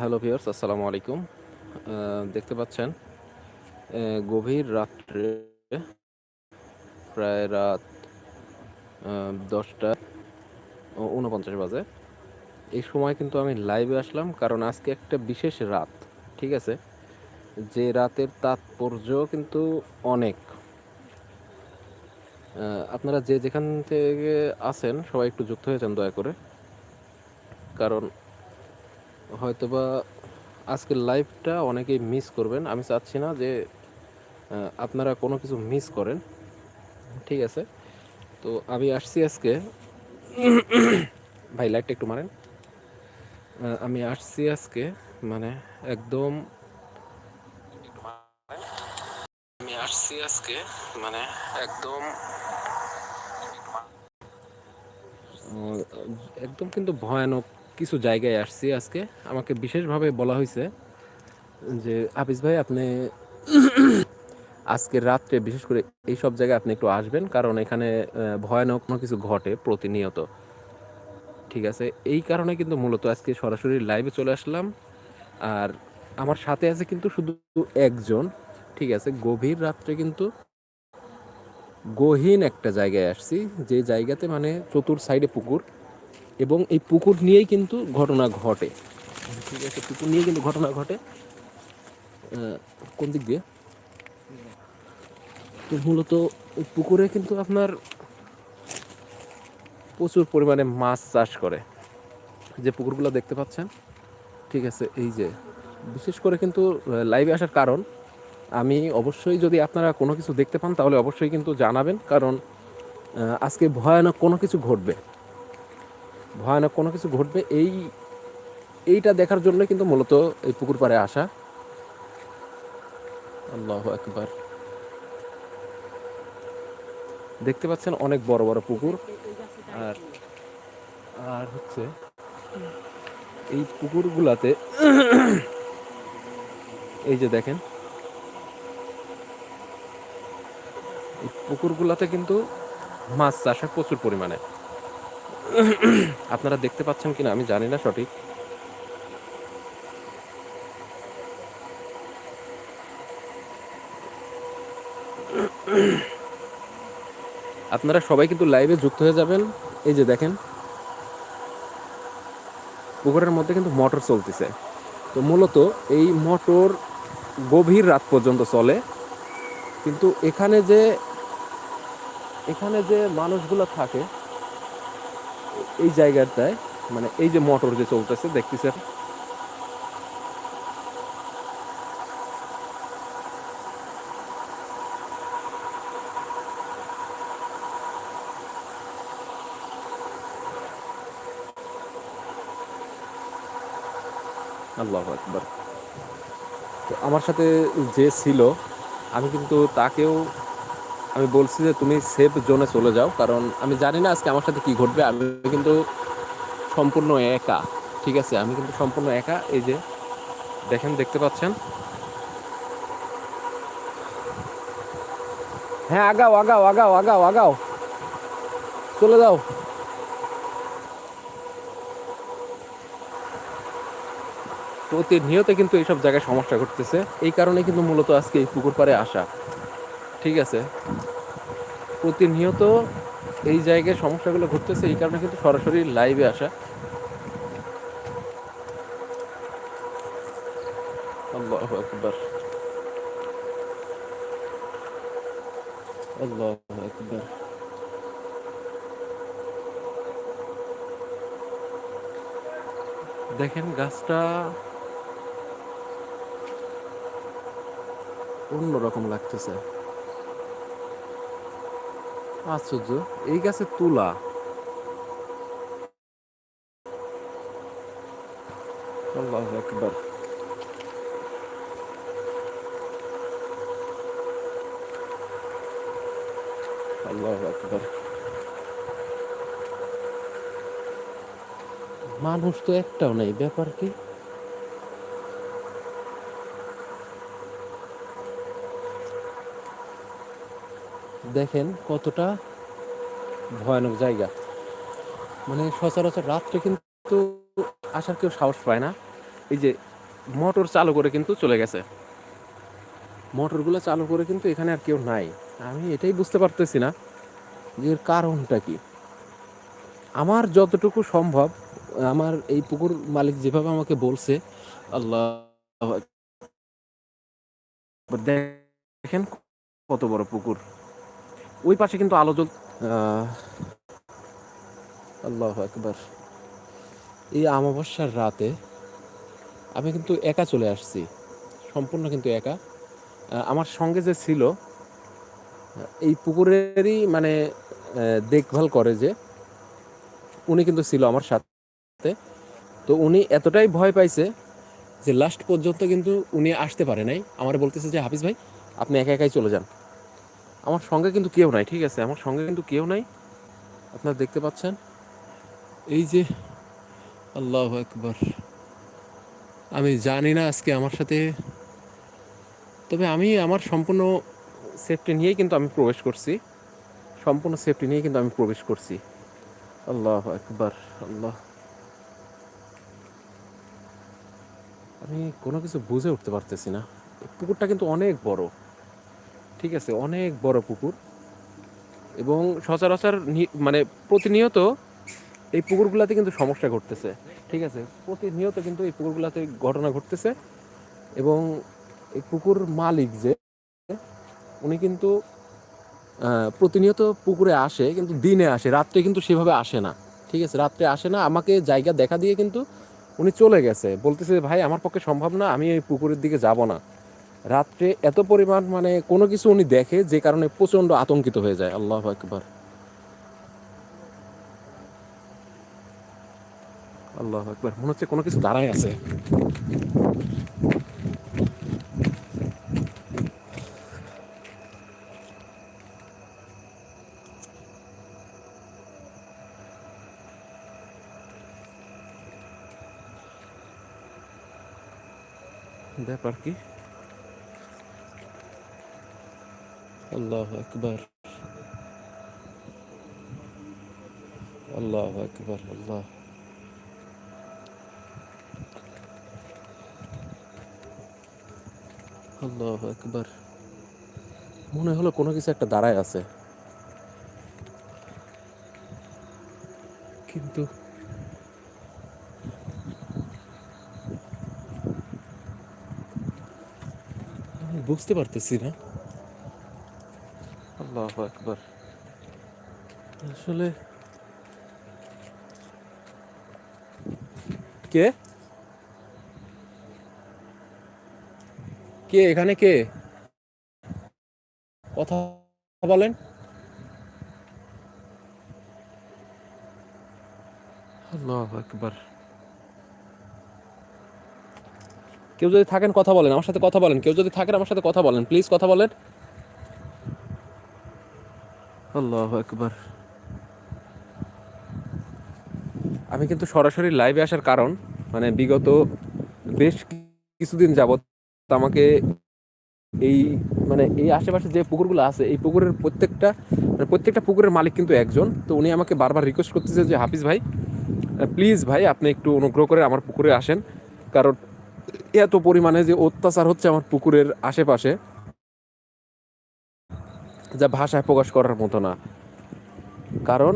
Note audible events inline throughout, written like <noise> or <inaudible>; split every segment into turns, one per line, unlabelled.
Hello viewers আসসালামু আলাইকুম। দেখতে পাচ্ছেন গভীর রাত্রে প্রায় রাত দশটা উনপঞ্চাশ বাজে। এই সময় কিন্তু আমি লাইভে আসলাম কারণ আজকে একটা বিশেষ রাত, ঠিক আছে? যে রাতের তাৎপর্য কিন্তু অনেক। আপনারা যে যেখান থেকে আছেন, সবাই একটু যুক্ত হয়েছেন দয়া করে। কারণ হয়তোবা আজকের লাইভটা অনেকেই মিস করবেন। আমি চাচ্ছি না যে আপনারা কোনো কিছু মিস করেন। ঠিক আছে? তো আমি আসছি আজকে। ভাই লাইটটা একটু মারেন। আমি আসছি আজকে মানে একদম আমি আসছি আজকে মানে একদম একদম কিন্তু ভয়ানক কিছু জায়গায় আসছি আজকে। আমাকে বিশেষভাবে বলা হয়েছে যে হাফিজ ভাই, আপনি আজকে রাত্রে বিশেষ করে এই সব জায়গায় আপনি একটু আসবেন, কারণ এখানে ভয়ানক কোনো কিছু ঘটে প্রতিনিয়ত। ঠিক আছে? এই কারণে কিন্তু মূলত আজকে সরাসরি লাইভে চলে আসলাম। আর আমার সাথে আছে কিন্তু শুধু একজন, ঠিক আছে? গভীর রাত্রে কিন্তু গহীন একটা জায়গায় আসছি, যে জায়গাতে মানে চতুর সাইডে পুকুর। এবং এই পুকুর নিয়েই কিন্তু ঘটনা ঘটে। ঠিক আছে, পুকুর নিয়ে কিন্তু ঘটনা ঘটে। কোন দিক দিয়ে? তো মূলত পুকুরে কিন্তু আপনার প্রচুর পরিমাণে মাছ চাষ করে। যে পুকুরগুলো দেখতে পাচ্ছেন, ঠিক আছে, এই যে। বিশেষ করে কিন্তু লাইভে আসার কারণ, আমি অবশ্যই যদি আপনারা কোনো কিছু দেখতে পান, তাহলে অবশ্যই কিন্তু জানাবেন, কারণ আজকে ভয়ানক কোনো কিছু ঘটবে। ভয়ানক কোনো কিছু ঘটবে, এই, এইটা দেখার জন্য কিন্তু মূলত এই পুকুর পাড়ে আসা। আল্লাহ একবার দেখতে পাচ্ছেন অনেক বড় বড় পুকুর। আর আর হচ্ছে এই পুকুরগুলাতে এই যে দেখেন, এই পুকুরগুলাতে কিন্তু মাছ চাষ হয় প্রচুর পরিমাণে। আপনারা দেখতে পাচ্ছেন কিনা, আমি জানি না সঠিক। আপনারা সবাই কিন্তু লাইভে যুক্ত হয়ে যাবেন। এই যে দেখেন, পুকুরের মধ্যে কিন্তু মোটর চলতেছে। তো মূলত এই মোটর গভীর রাত পর্যন্ত চলে। কিন্তু এখানে যে এখানে যে মানুষগুলো থাকে এই জায়গাটায় মানে এই যে মোটর যে চলতেছে দেখতেছেন আল্লাহ আকবার। তো আমার সাথে যে ছিল, আমি কিন্তু তাকেও আমি বলছি যে তুমি সেফ জোনে চলে যাও, কারণ আমি জানি না আজকে আমার সাথে কি ঘটবে, আমি কিন্তু সম্পূর্ণ একা, ঠিক আছে? আমি কিন্তু সম্পূর্ণ একা, এই যে দেখেন, দেখতে পাচ্ছেন? হ্যাঁ আগাও আগাও আগাও আগাও আগাও। চলে যাও। প্রতিনিয়ত কিন্তু এইসব জায়গায় সমস্যা ঘটতেছে। এই কারণে কিন্তু মূলত আজকে এই পুকুর পাড়ে আসা। ঠিক আছে। প্রতিনিয়ত এই জায়গায় সমস্যাগুলো ঘটতেছে, এই কারণে কিন্তু সরাসরি লাইভে আসা। দেখেন গাছটা অন্যরকম লাগতেছে। আশ্চর্য এই গাছে তুলা। আল্লাহু আকবার। আল্লাহু আকবার। মানুষ তো একটাও নেই ব্যাপার কি? দেখেন কতটা ভয়ানক জায়গা। মানে সচরাচর রাত্রে কিন্তু আসার কেউ সাহস পায় না। এই যে মোটর চালু করে কিন্তু চলে গেছে। মোটরগুলো চালু করে কিন্তু এখানে আর কেউ নাই। আমি এটাই বুঝতে পারতেছি না যে এর কারণটা কি। আমার যতটুকু সম্ভব, আমার এই পুকুর মালিক যেভাবে আমাকে বলছে, আল্লাহ দেখেন কত বড় পুকুর। ওই পাশে কিন্তু আলো জ্বল আল্লাহ একবার এই অমাবস্যার রাতে আমি কিন্তু একা চলে আসছি, সম্পূর্ণ কিন্তু একা। আমার সঙ্গে যে ছিল, এই পুকুরেরই মানে দেখভাল করে যে উনি কিন্তু ছিল আমার সাথে। তো উনি এতটাই ভয় পাইছে যে লাস্ট পর্যন্ত কিন্তু উনি আসতে পারে নাই। আমার বলতেছে যে, হাফিজ ভাই, আপনি একা একাই চলে যান। আমার সঙ্গে কিন্তু কেউ নাই, ঠিক আছে? আমার সঙ্গে কিন্তু কেউ নাই। আপনারা দেখতে পাচ্ছেন? এই যে, আল্লাহ একবার আমি জানি না আজকে আমার সাথে, তবে আমি আমার সম্পূর্ণ সেফটি নিয়েই কিন্তু আমি প্রবেশ করছি। সম্পূর্ণ সেফটি নিয়েই কিন্তু আমি প্রবেশ করছি। আল্লাহ একবার আল্লাহ। আমি কোনো কিছু বুঝে উঠতে পারতেছি না। পুকুরটা কিন্তু অনেক বড়। ঠিক আছে, অনেক বড় পুকুর। এবং সচরাচর মানে প্রতিনিয়ত এই পুকুরগুলাতে কিন্তু সমস্যা ঘটতেছে। ঠিক আছে, প্রতিনিয়ত কিন্তু এই পুকুরগুলাতে ঘটনা ঘটতেছে। এবং এই পুকুর মালিক যে, উনি কিন্তু প্রতিনিয়ত পুকুরে আসে, কিন্তু দিনে আসে, রাত্রে কিন্তু সেভাবে আসে না। ঠিক আছে, রাত্রে আসে না, আমাকে জায়গা দেখা দিয়ে কিন্তু উনি চলে গেছে। বলতেছে, ভাই, আমার পক্ষে সম্ভব না, আমি এই পুকুরের দিকে যাব না। রাত্রে এত পরিমাণ মানে কোনো কিছু উনি দেখে যে কারণে প্রচণ্ড আতঙ্কিত হয়ে যায়। আল্লাহ একবার আল্লাহ একবার মনে হচ্ছে কোনো কিছু দাঁড়ায় আছে। ব্যাপার কি? আল্লাহ আকবার। আল্লাহ আকবার, আল্লাহ। আল্লাহ আকবার। মনে হলো কোনো কিছু একটা দাঁড়ায় আছে। কিন্তু বুঝতে পারতেছি না। আল্লাহ আকবার। আসলে কে? কে এখানে কে? কথা বলেন। আল্লাহ আকবার। কেউ যদি থাকেন কথা বলেন। আমার সাথে কথা বলেন। কেউ যদি থাকেন আমার সাথে কথা বলেন। প্লিজ কথা বলেন। আল্লাহ আকবার। আমি কিন্তু সরাসরি লাইভে আসার কারণ মানে বিগত বেশ কিছুদিন যাবৎ আমাকে এই মানে এই আশেপাশে যে পুকুরগুলো আছে, এই পুকুরের প্রত্যেকটা মানে প্রত্যেকটা পুকুরের মালিক কিন্তু একজন। তো উনি আমাকে বারবার রিকোয়েস্ট করতেছে যে, হাফিজ ভাই প্লিজ ভাই, আপনি একটু অনুগ্রহ করে আমার পুকুরে আসেন। কারণ এত পরিমাণে যে অত্যাচার হচ্ছে আমার পুকুরের আশেপাশে যা ভাষায় প্রকাশ করার মতো না। কারণ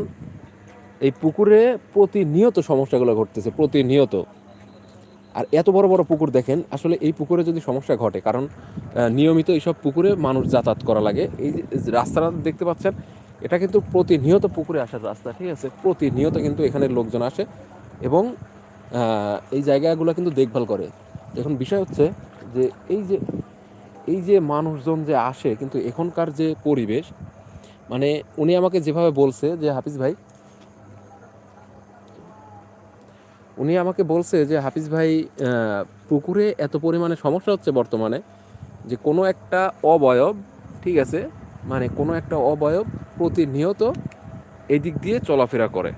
এই পুকুরে প্রতিনিয়ত সমস্যাগুলো ঘটতেছে, প্রতিনিয়ত। আর এত বড় বড় পুকুর দেখেন, আসলে এই পুকুরে যদি সমস্যা ঘটে, কারণ নিয়মিত এইসব পুকুরে মানুষ যাতায়াত করা লাগে। এই যে রাস্তাটা দেখতে পাচ্ছেন, এটা কিন্তু প্রতিনিয়ত পুকুরে আসার রাস্তা, ঠিক আছে? প্রতিনিয়ত কিন্তু এখানে লোকজন আসে এবং এই জায়গাগুলো কিন্তু দেখভাল করে। এখন বিষয় হচ্ছে যে, এই যে এই যে মানুষজন যে আসে, কিন্তু এখনকার যে পরিবেশ মানে উনি আমাকে যেভাবে বলছে যে, হাফিজ ভাই, উনি আমাকে বলছে যে, হাফিজ ভাই পুকুরে এত পরিমাণে সমস্যা হচ্ছে বর্তমানে যে, কোনো একটা অবয়ব, ঠিক আছে মানে কোনো একটা অবয়ব প্রতিনিয়ত এই দিক দিয়ে চলাফেরা করে।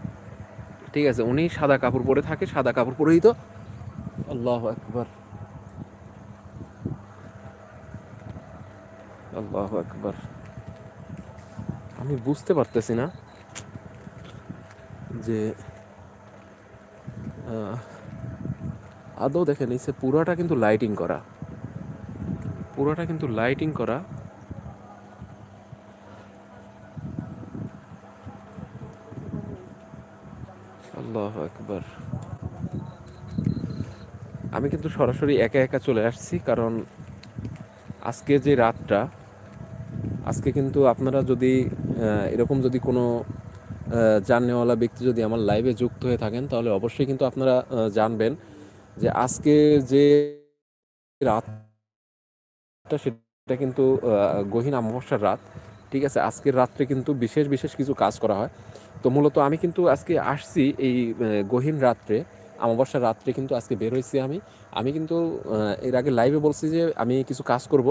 ঠিক আছে, উনি সাদা কাপড় পরে থাকে, সাদা কাপড় পরেই তো আল্লাহ একবার আল্লাহ একবার আমি বুঝতে পারতেছি না যে আদৌ দেখেন নিচে পুরাটা কিন্তু লাইটিং করা। পুরাটা কিন্তু লাইটিং করা। আল্লাহ একবার আমি কিন্তু সরাসরি একা একা চলে আসছি, কারণ আজকে যে রাতটা আজকে কিন্তু আপনারা যদি এরকম যদি কোনো জাননেওয়ালা ব্যক্তি যদি আমার লাইভে যুক্ত হয়ে থাকেন, তাহলে অবশ্যই কিন্তু আপনারা জানবেন যে আজকে যে রাতটা সেটা কিন্তু গহীন অমাবস্যার রাত, ঠিক আছে? আজকের রাত্রে কিন্তু বিশেষ বিশেষ কিছু কাজ করা হয়। তো মূলত আমি কিন্তু আজকে আসছি এই গহীন রাত্রে, অমাবস্যার রাত্রে কিন্তু আজকে বের হয়েছি আমি। আমি কিন্তু এর আগে লাইভে বলছি যে আমি কিছু কাজ করব।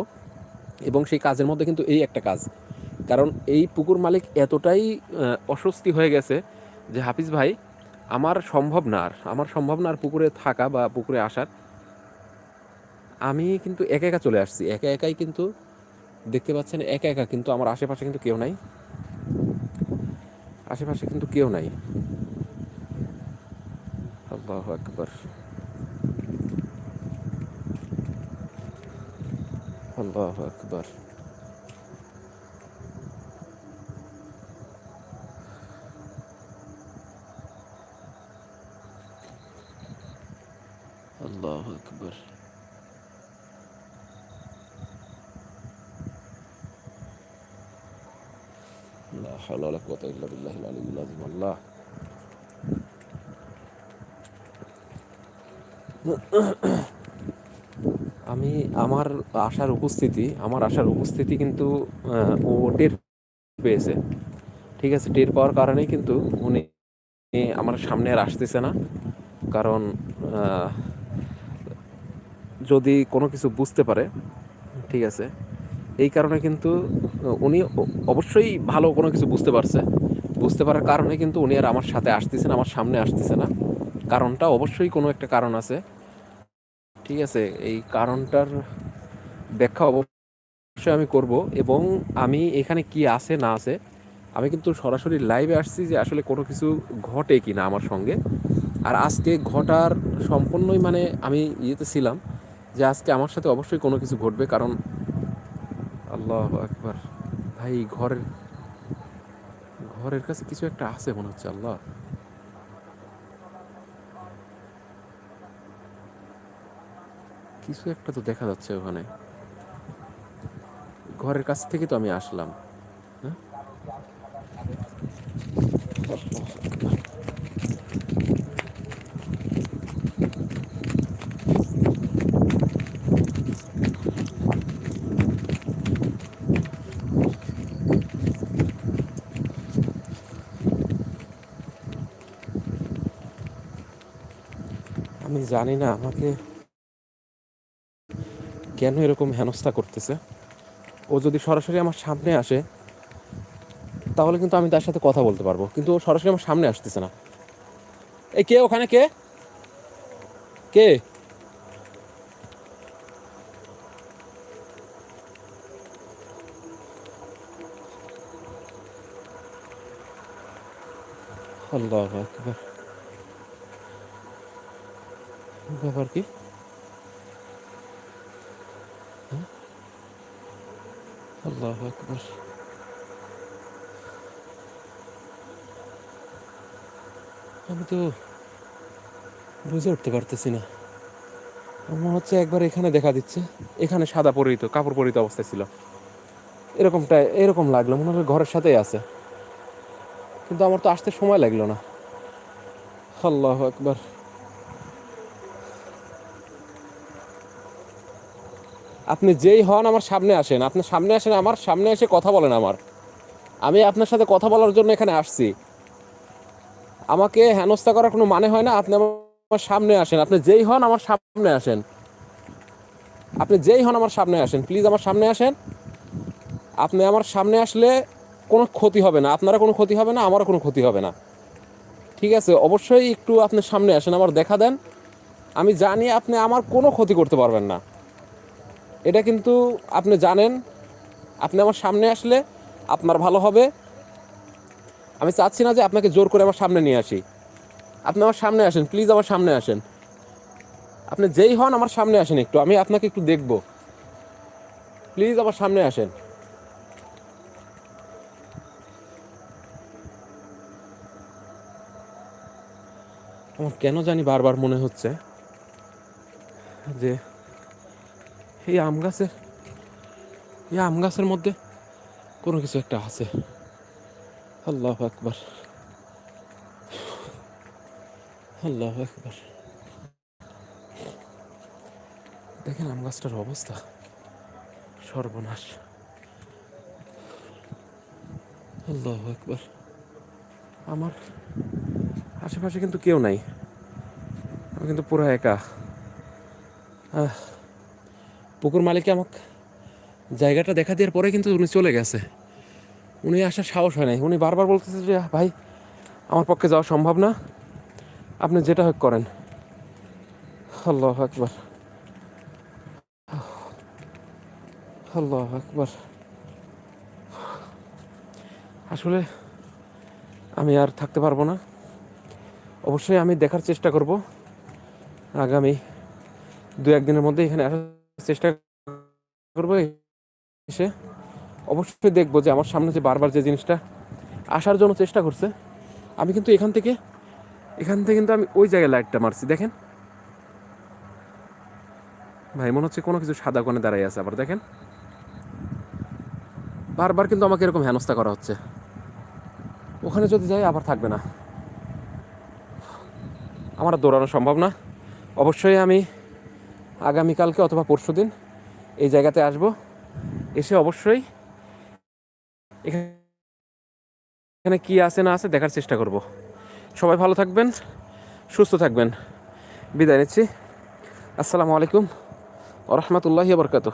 এবং সেই কাজের মধ্যে কিন্তু এই একটা কাজ। কারণ এই পুকুর মালিক এতটাই অস্বস্তি হয়ে গেছে যে, হাফিজ ভাই, আমার সম্ভব না আর, আমার সম্ভব না আর পুকুরে থাকা বা পুকুরে আসার। আমি কিন্তু একা একা চলে আসছি। একা একাই কিন্তু দেখতে পাচ্ছেন, একা একা কিন্তু আমার আশেপাশে কিন্তু কেউ নাই। আশেপাশে কিন্তু কেউ নাই। আল্লাহ আকবার। الله أكبر. الله أكبر. لا حول ولا قوة إلا بالله العلي العظيم. الله. <clears throat> আমি আমার আসার উপস্থিতি, আমার আসার উপস্থিতি কিন্তু ও টের পেয়েছে। ঠিক আছে, টের পাওয়ার কারণে কিন্তু উনি আমার সামনে আর আসতেছে না। কারণ যদি কোনো কিছু বুঝতে পারে, ঠিক আছে, এই কারণে কিন্তু উনি অবশ্যই ভালো কোনো কিছু বুঝতে পারছে। বুঝতে পারার কারণে কিন্তু উনি আর আমার সাথে আসতেছে না, আমার সামনে আসতেছে না। কারণটা অবশ্যই কোনো একটা কারণ আছে। ঠিক আছে, এই কারণটার ব্যাখ্যা অবশ্যই আমি করব এবং আমি এখানে কি আছে না আছে, আমি কিন্তু সরাসরি লাইভে আসছি যে আসলে কোনো কিছু ঘটে কি না আমার সঙ্গে। আর আজকে ঘটার সম্পূর্ণই মানে আমি ইয়েতে ছিলাম যে আজকে আমার সাথে অবশ্যই কোনো কিছু ঘটবে কারণ আল্লাহ একবার ভাই ঘরের ঘরের কাছে কিছু একটা আছে মনে হচ্ছে, আল্লাহ। কিছু একটা তো দেখা যাচ্ছে ওখানে ঘরের কাছ থেকে তো আমি আসলাম হ্যাঁ? আমি জানি না, আমাকে কেন এরকম হেনস্থা করতেছে? ও যদি সরাসরি আমার সামনে আসে, তাহলে কিন্তু আমি তার সাথে কথা বলতে পারব। কিন্তু ও সরাসরি আমার সামনে আসতেছে না। এই কে ওখানে কে? কে? আল্লাহ ব্যাপার কি? আল্লাহ আকবার আমি তো বুঝে উঠতে পারতেছি না। মনে হচ্ছে একবার এখানে দেখা দিচ্ছে। এখানে সাদা পরিহিত, কাপড় পরিহিত অবস্থায় ছিল। এরকমটা, এরকম লাগল, মনে হয় ঘরের সাথেই আছে। কিন্তু আমার তো আসতে সময় লাগল না। আল্লাহ একবার আপনি যেই হন আমার সামনে আসেন। আপনি সামনে আসেন, আমার সামনে এসে কথা বলেন আমার। আমি আপনার সাথে কথা বলার জন্য এখানে আসছি। আমাকে হেনস্থা করার কোনো মানে হয় না, আপনি আমার সামনে আসেন। আপনি যেই হন আমার সামনে আসেন। আপনি যেই হন আমার সামনে আসেন। প্লিজ আমার সামনে আসেন। আপনি আমার সামনে আসলে কোনো ক্ষতি হবে না। আপনারা কোনো ক্ষতি হবে না, আমারও কোনো ক্ষতি হবে না। ঠিক আছে, অবশ্যই একটু আপনি সামনে আসেন, আমার দেখা দেন। আমি জানি আপনি আমার কোনো ক্ষতি করতে পারবেন না। এটা কিন্তু আপনি জানেন, আপনি আমার সামনে আসলে আপনার ভালো হবে। আমি চাচ্ছি না যে আপনাকে জোর করে আমার সামনে নিয়ে আসি। আপনি আমার সামনে আসেন প্লিজ আমার সামনে আসেন। আপনি যেই হন আমার সামনে আসেন একটু, আমি আপনাকে একটু দেখব। প্লিজ আমার সামনে আসেন। আমার কেন জানি বারবার মনে হচ্ছে যে এই আম গাছের এই আম গাছের মধ্যে কোনো কিছু একটা আছে। আল্লাহ আকবার। আল্লাহ আকবার। দেখেন আম গাছটার অবস্থা। সর্বনাশ। আল্লাহ আকবার। আমার আশেপাশে কিন্তু কেউ নাই। আমি কিন্তু পুরো একা। আহ, পুকুর মালিককে আমাকে জায়গাটা দেখা দেওয়ার পরে কিন্তু উনি চলে গেছে। উনি আসার সাহস হয় নাই। উনি বারবার বলতেছে যে, ভাই, আমার পক্ষে যাওয়া সম্ভব না। আপনি যেটা হোক করেন। আল্লাহ আকবার। আল্লাহ আকবার। আসলে আমি আর থাকতে পারব না। অবশ্যই আমি দেখার চেষ্টা করব। আগামী দু একদিনের মধ্যে এখানে আসার চেষ্টা করব এসে অবশ্যই দেখব যে আমার সামনে যে বারবার যে জিনিসটা আসার জন্য চেষ্টা করছে, আমি কিন্তু এখান থেকে এখান থেকে কিন্তু আমি ওই জায়গায় লাইটটা মারছি, দেখেন। ভাই, মনে হচ্ছে কোনো কিছু সাদা কোণে দাঁড়াই আছে আবার, দেখেন। বারবার কিন্তু আমাকে এরকম হেনস্থা করা হচ্ছে। ওখানে যদি যাই আবার থাকবে না। আমার দৌড়ানো সম্ভব না। অবশ্যই আমি আগামীকালকে অথবা পরশু দিন এই জায়গাতে আসব। এসে অবশ্যই এখানে কি আছে না আছে দেখার চেষ্টা করব। সবাই ভালো থাকবেন, সুস্থ থাকবেন। বিদায় নিচ্ছি। আসসালামু আলাইকুম ও রহমতুল্লাহ বরকাত